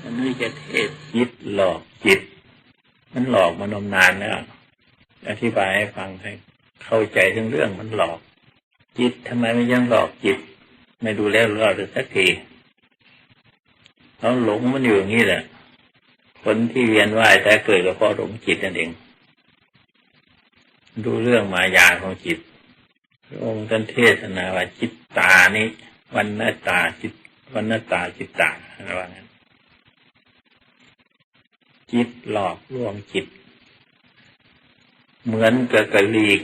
อันนี้จะเทศจิตหลอกจิต มันหลอกมานมนานแล้วอธิบายให้ฟังให้เข้าใจถึงเรื่องมันหลอก จิตทำไมมันยังหลอกจิต ไม่ดูแล้วรอดสักทีเราหลงมันอยู่อย่างนี้แหละคนที่เวียนว่ายแต่เกิดก็เพราะหลงจิตนั่นเอง ดูเรื่องมายาของจิตองค์ท่านเทศนาว่าจิตตานี้วันนาตาจิตวันนาตาจิตตาอะไรว่างั้น จิตหลอกลวงจิต เหมือนกับกระลีง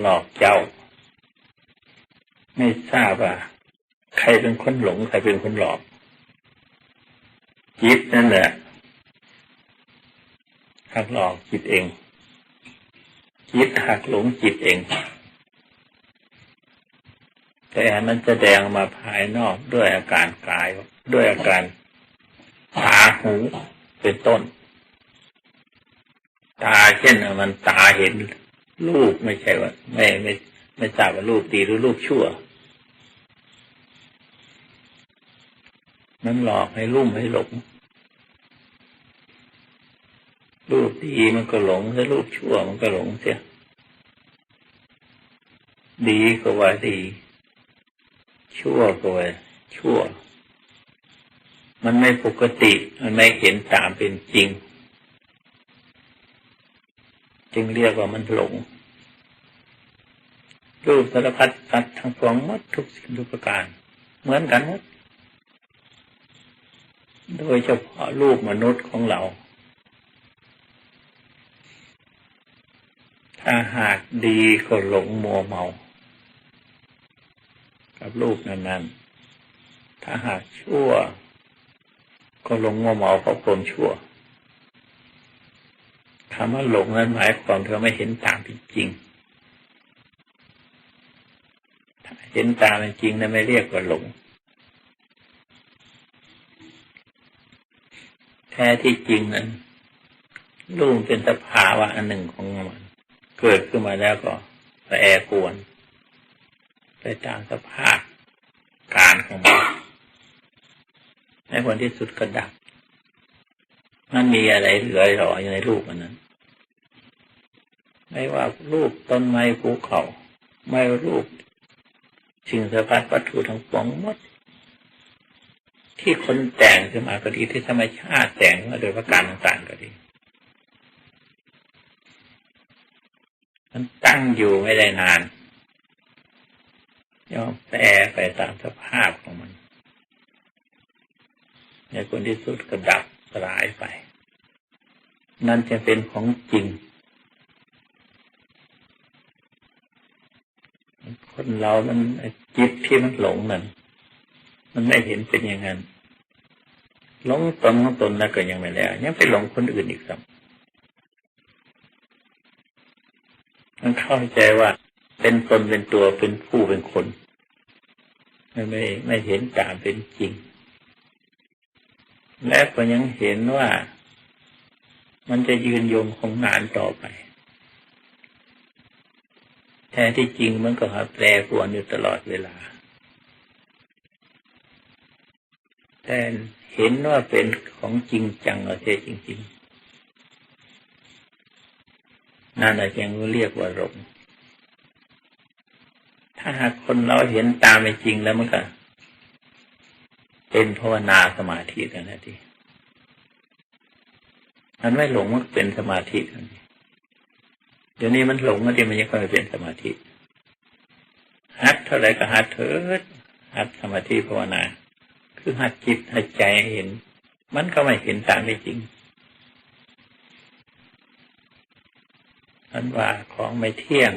หลอกเจ้า ไม่ทราบว่าใครเป็นคนหลง ใครเป็นคนหลอก จิตนั่นแหละหักหลอกจิตเอง จิตหักหลงจิตเอง แต่มันจะแดงมาภายนอกด้วยอาการกายด้วยอาการตาหูเป็นต้น ตาเช่นมันตาเห็นรูปไม่ใช่ว่าไม่ไม่ไม่ทราบว่ารูปดีหรือรูปชั่ว มันหลอกให้ลุ่มให้หลงรูปดีมันก็หลงถ้ารูปชั่วมันก็หลงเสียดีก็ว่าดี ชั่วก็ว่าชั่ว มันไม่ปกติ มันไม่เห็นตามเป็นจริง จึงเรียกว่ามันหลงรูปสารพัดสัตว์ทั้งปวงหมดทุกสิ่งทุกประการ เหมือนกันหมดโดยเฉพาะรูปมนุษย์ของเรา ถ้าหากดีก็หลงมัวเมา กับรูปนั้นๆ ถ้าหากชั่ว ก็หลงมัวเมาเพราะความชั่ว คำว่าหลงนั้นหมายความถึงไม่เห็นตามเป็นจริง เห็นตามเป็นจริงนั้นไม่เรียกว่าหลง แท้ที่จริงนั้นรูปเป็นสภาวะอันหนึ่งของมันเกิดขึ้นมาแล้วก็แปรปวนไปตามสภาพการของมันในผลที่สุดก็ดับ มันมีอะไรเหลือหล่ออยู่ในรูปมันนั้น ไม่ว่ารูปต้นไม้ภูเขา ไม่รูปสิ่งสภาพวัตถุทั้งปวงหมด ที่คนแต่งขึ้นมาก็ดีที่ธรรมชาติแต่งมาโดยประการต่างๆก็ดี มันตั้งอยู่ไม่ได้นานย่อมแปรไปตามสภาพของมันในคนที่สุดก็ดับสลายไป นั่นจะเป็นของจริง คนเรามันจิตที่มันหลงนั่นมันไม่เห็นเป็นอย่างนั้นหลงตนของตนแล้วก็ยังไม่แล้วยังไปหลงคนอื่นอีกสักมันเข้าใจว่า เป็นตนเป็นตัวเป็นผู้เป็นคนไม่ไม่ไม่เห็นตามเป็นจริง และก็ยังเห็นว่า มันจะยืนยงคงนานต่อไป แท้ที่จริงมันก็แปรปรวนอยู่ตลอดเวลา แต่เห็นว่าเป็นของจริงจังเอาเสียจริงๆนั่นแหละยังเรียกว่าหลงถ้าหากคนเราเห็นตามเป็นจริงแล้วมันก็เป็นภาวนาสมาธิกันนะทีมันไม่หลงมันเป็นสมาธิกัน เดี๋ยวนี้มันหลงแล้วที่มันยังไม่เป็นสมาธิฮัดเท่าไรก็ฮัดเถิดฮัดสมาธิภาวนา คือหัดจิตหัดใจเห็น มันก็ไม่เห็นตามไม่จริงมันว่าของไม่เที่ยง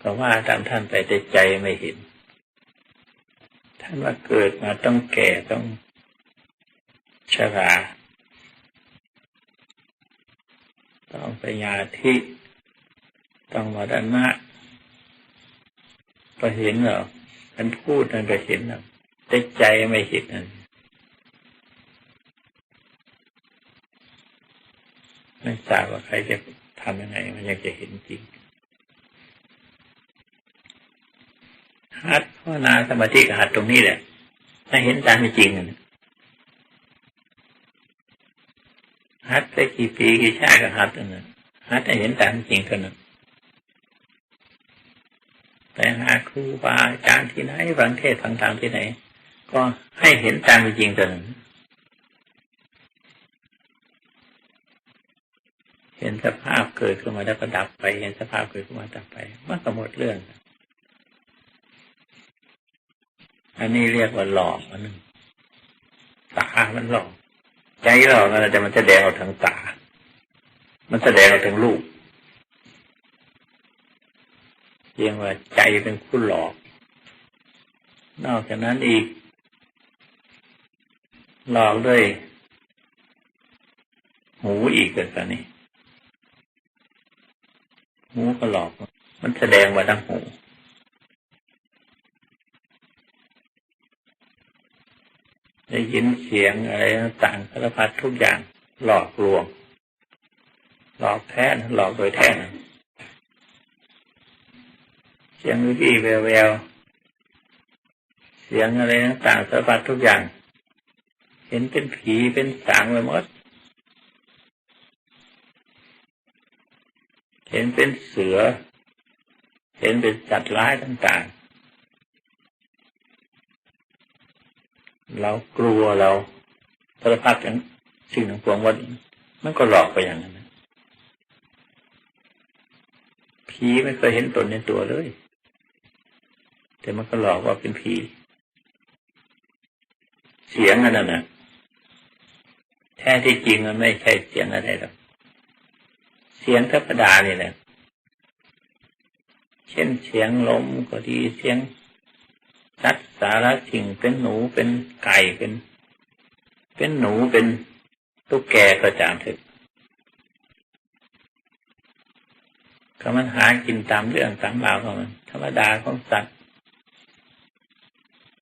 ก็ว่าตามท่านไปแต่ใจไม่เห็น ท่านว่าเกิดมาต้องแก่ต้องชรา ต้องไปยาที่ต้องมรณะก็เห็นเหรอท่นพูดนั่นก็เห็นนะแต่ใจไม่เห็นนั่นไม่ทราบว่าใครจะทำยังไง มันยังจะเห็นจริงหัดภาวนาสมาธิกับหัดตรงนี้แหละถ้าเห็นตามเป็นจริงหัดได้กี่ปีกี่ชาติก็หัดอันนั้น หัดให้เห็นตามจริงเท่านั้นไปหาครูบาอาจารย์ที่ไหนฟังเทศฟังธรรมที่ไหน ก็ให้เห็นตามจริงเท่านั้นเห็นสภาพเกิดขึ้นมาแล้วก็ดับไป เห็นสภาพเกิดขึ้นมาดับไปมันก็หมดเรื่อง อันนี้เรียกว่าหลอกอันหนึ่งตามันหลอก ใจหลอกอะไรแต่มันแสดงออกทางตา มันแสดงออกทางรูปเรียกว่าใจเป็นผู้หลอก นอกจากนั้นอีก หลอกด้วยหูอีกเกิดกันนี่หูก็หลอก มันแสดงมาทางหูได้ยินเสียงอะไรต่างสารพัดทุกอย่างหลอกลวง หลอกแท้หลอกโดยแท้เสียงวิบีแววแววเสียงอะไรต่างสารพัดทุกอย่าง เห็นเป็นผีเป็นสางไปหมดเห็นเป็นเสือ เห็นเป็นสัตว์ร้ายต่างๆ เรากลัวเราสารพัดอย่างสิ่งทั้งปวงวันมันก็หลอกไปอย่างนั้น ผีไม่เคยเห็นตนในตัวเลย แต่มันก็หลอกว่าเป็นผีเสียงอันนั้นนะแท้ที่จริงมันไม่ใช่เสียงอะไรหรอกเสียงธรรมดานี่แหละเช่นเสียงลมก็ดีเสียงสัตว์สารสิ่งเป็นหนูเป็นไก่เป็น เป็นหนูเป็นตุ๊กแกก็จามถึก ก็มันหากินตามเรื่องตามราวของมัน ธรรมดาของสัตว์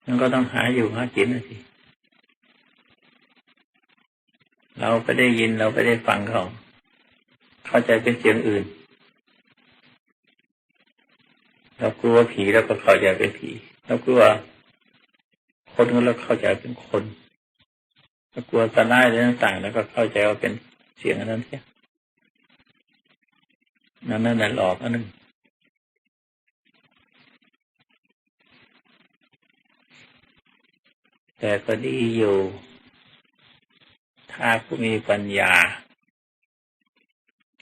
มันก็ต้องหาอยู่หากินนะสิเราไปได้ยินเราไปได้ฟังเขาเข้าใจเป็นเสียงอื่น เรากลัวผีแล้วก็เข้าใจเป็นผีเรากลัวคนก็เราเข้าใจเป็นคนเรากลัวตาหน้าอะไรต่างๆแล้วก็เข้าใจว่าเป็นเสียงนนั้นเสีย นั่นนั่นหลอกอันนึงแต่ก็ดีอยู่ ถ้าผู้มีปัญญา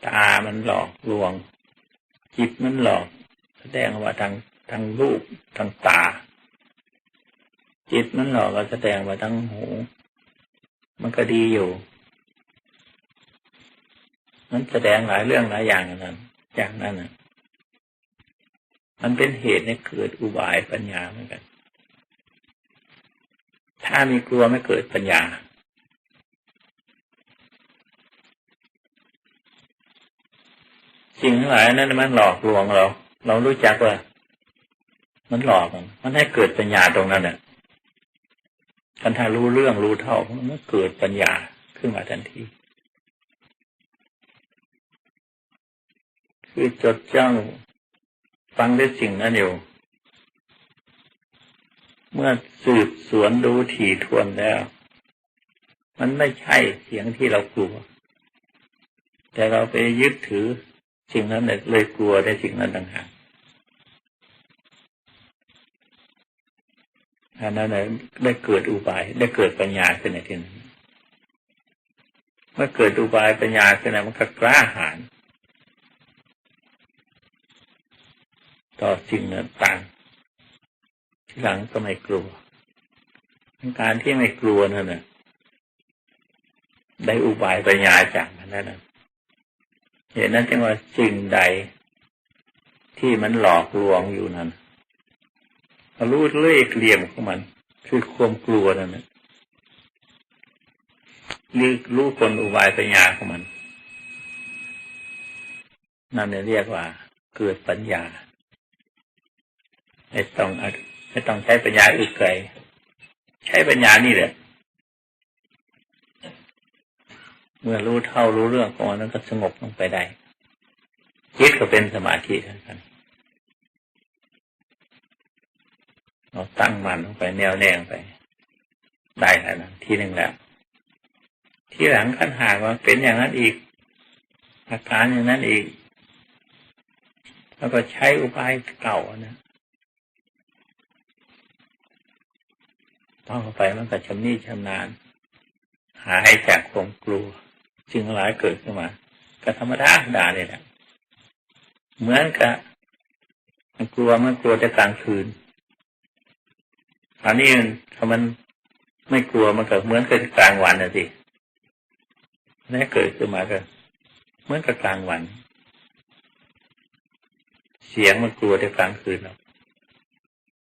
ตามันหลอกลวง จิตมันหลอก แสดงว่าทางทางรูปทางตา จิตมันหลอกก็แสดงว่าทางหู มันก็ดีอยู่ มันแสดงหลายเรื่องหลายอย่างนั้น อย่างนั้นนะมันเป็นเหตุให้เกิดอุบายปัญญาเหมือนกัน ถ้ามีกลัวไม่เกิดปัญญา สิ่งทั้งหลายนั้นมันหลอกลวงเรา เรารู้จักว่า มันหลอกมันให้เกิดปัญญาตรงนั้นเนี่ยกันถ้ารู้เรื่องรู้เท่ามันเกิดปัญญาขึ้นมาทันที คือจดจ้องฟังได้สิ่งนั้นอยู่ เมื่อสืบสวนดูถี่ทวนแล้ว มันไม่ใช่เสียงที่เรากลัว แต่เราไปยึดถือสิ่งนั้นเลยกลัวได้สิ่งนั้นต่างหากอันนั้นได้เกิดอุบาย ได้เกิดปัญญาขึ้นในที่นั้นเมื่อเกิดอุบายปัญญาขึ้นมันก็กล้าหาญ ต่อสิ่งต่างที่หลังก็ไม่กลัว การที่ไม่กลัวนั่นน่ะได้อุบายปัญญาจากมันนั่นนะเหตุนั้นจึงว่าสิ่งใดที่มันหลอกลวงอยู่นั้นรู้เล่ห์เหลี่ยมของมัน คือความกลัวนั่นนะนี่รู้กลอุบายปัญญาของมัน นั่นเรียกว่าเกิดปัญญา ไม่ต้องไม่ต้องใช้ปัญญาอื่นไกลใช้ปัญญานี่แหละ เมื่อรู้เท่ารู้เรื่องของนั้นก็สงบลงไปได้จิตก็เป็นสมาธิทันกันเราตั้งมันลงไปแนวแน่งไป ได้แล้วนะที่หนึ่งแล้วทที่หลังขั้นหากว่าเป็นอย่างนั้นอีกอาการอย่างนั้นอีก แล้วก็ใช้อุบายเก่านะ ต้องไปมันก็ชำนิชำนาญหายจากความกลัวจึงหลายเกิดขึ้นมาก็ธรรมดาด่าเลยแหละเหมือนกับมันกลัวมันกลัวแต่กลางคืนอันนี้ถ้ามันไม่กลัวมันก็เหมือนกับกลางวันนะสินี่เกิดขึ้นมาก็เหมือนกับกลางวัน เสียงมันกลัวแต่กลางคืนหรอก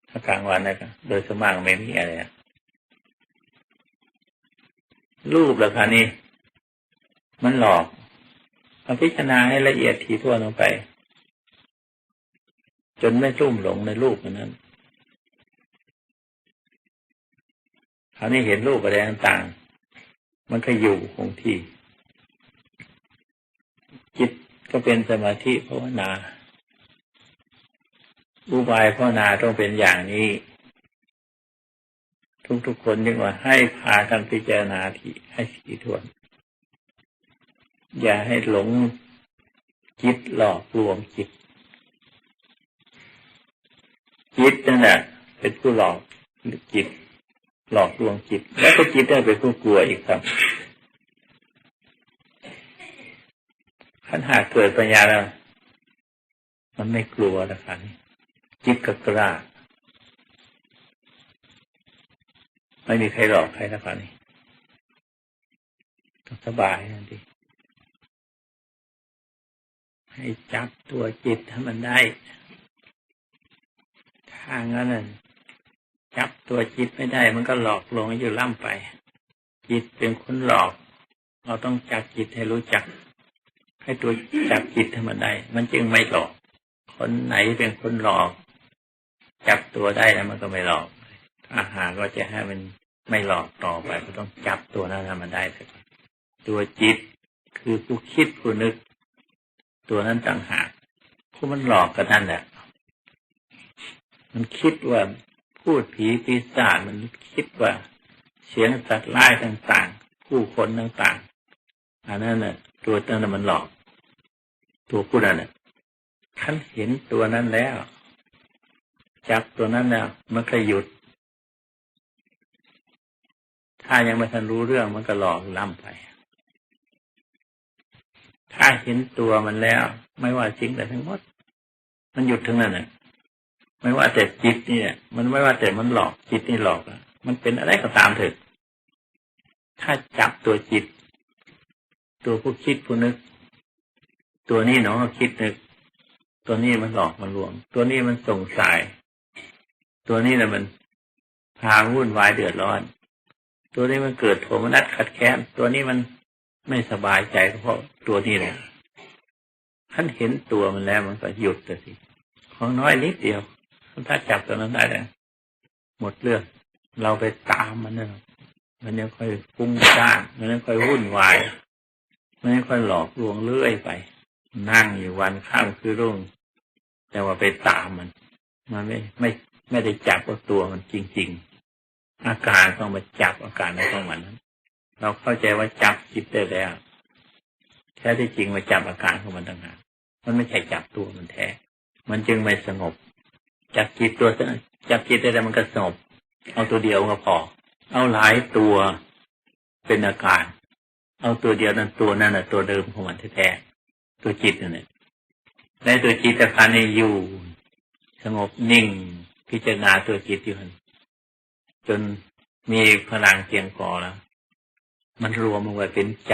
ถ้ากลางวันนะก็โดยสมากไม่มีอะไร รูปแล้วคะนี่ มันหลอกเราพิจารณาให้ละเอียดทีทั่วลงไป จนไม่รุ่มหลงในรูปนั้นคราวนี้เห็นรูปอะไรต่างๆ มันก็อยู่คงที่ จิตก็เป็นสมาธิภาวนา อุบายภาวนาต้องเป็นอย่างนี้ ทุกๆคนยังว่าให้พากันพิจารณาที่ให้ทีทวน อย่าให้หลงจิตหลอกลวงจิต จิตนั่นแหละเป็นผู้หลอกจิต หลอกลวงจิต แล้วก็จิตได้เป็นผู้กลัวอีกครับขันหากเกิดปัญญาแล้ว มันไม่กลัวนะครับจิตก็กล้า ไม่มีใครหลอกใครนะครับนี่สบายนั่นดีให้จับตัวจิตให้มันได้ถ้างั้นจับตัวจิตไม่ได้ มันก็หลอกลวงอยู่ล่ำไป จิตเป็นคนหลอก เราต้องจับจิตให้รู้จัก ให้ตัวจับจิตให้มันได้ มันจึงไม่หลอก คนไหนเป็นคนหลอก จับตัวได้แล้วมันก็ไม่หลอกถ้าหารกว่าจะให้มัน ไม่หลอกต่อไปก็ต้องจับตัวนั้นให้มันได้ตัวจิตคือผู้คิดผู้นึก ตัวนั้นต่างหากผู้มันหลอกกับท่านแหละมันคิดว่าพูดผีปีศาจมันคิดว่าเสียงสัตว์ร้ายต่างๆ ผู้คนต่างๆอันนั้นน่ะ ตัวนั้นมันหลอก ตัวผู้นั้นน่ะท่านเห็นตัวนั้นแล้ว จับตัวนั้นแล้วมันก็หยุด ถ้ายังไม่ทันรู้เรื่องมันก็หลอกล่ำไป ถ้าเห็นตัวมันแล้ว ไม่ว่าสิ่งใดทั้งหมด มันหยุดทั้งนั้นน่ะไม่ว่าแต่จิตนี่มันไม่ว่าแต่มันหลอกจิตนี่หลอกมันเป็นอะไรก็ตามเถิดถ้าจับตัวจิต ตัวผู้คิดผู้นึก ตัวนี้เนาะคิดนึก ตัวนี้มันหลอกมันลวง ตัวนี้มันส่งสาย ตัวนี้แหละมันพาวุ่นวายเดือดร้อน ตัวนี้มันเกิดโทมนัสขัดแค้นตัวนี้มันไม่สบายใจเพราะตัวนี้แหละท่านเห็นตัวมันแล้วมันก็หยุดแต่สิของน้อยนิดเดียวถ้าจับตัวนั้นได้แล้วหมดเรื่องเราไปตามมันเนี่ยมันยังค่อยฟุ้งซ่านมันยังค่อยวุ่นวายมันยังค่อยหลอกลวงเลื่อยไป นั่งอยู่วันข้ามคือรุ่ง แต่ว่าไปตามมัน มันไม่ไม่ไม่ได้จับตัวมันจริง ๆ อาการต้องมาจับอาการในของมันนั้นเราเข้าใจว่าจับจิตได้แล้วแท้ที่จริงมาจับอาการของมันต่างหากมันไม่ใช่จับตัวมันแท้ มันจึงไม่สงบ จับจิตตัวจับจิตได้แล้วมันก็สงบ เอาตัวเดียวก็พอ เอาหลายตัวเป็นอาการ เอาตัวเดียวนั้นตัวนั้นน่ะตัวเดิมของมันแท้ๆตัวจิตนั่นแหละในตัวจิตอาการนี้อยู่ สงบนิ่ง พิจารณาตัวจิตอยู่ จนมีพลังเพียงพอแล้ว มันรวมลงไปเป็นใจ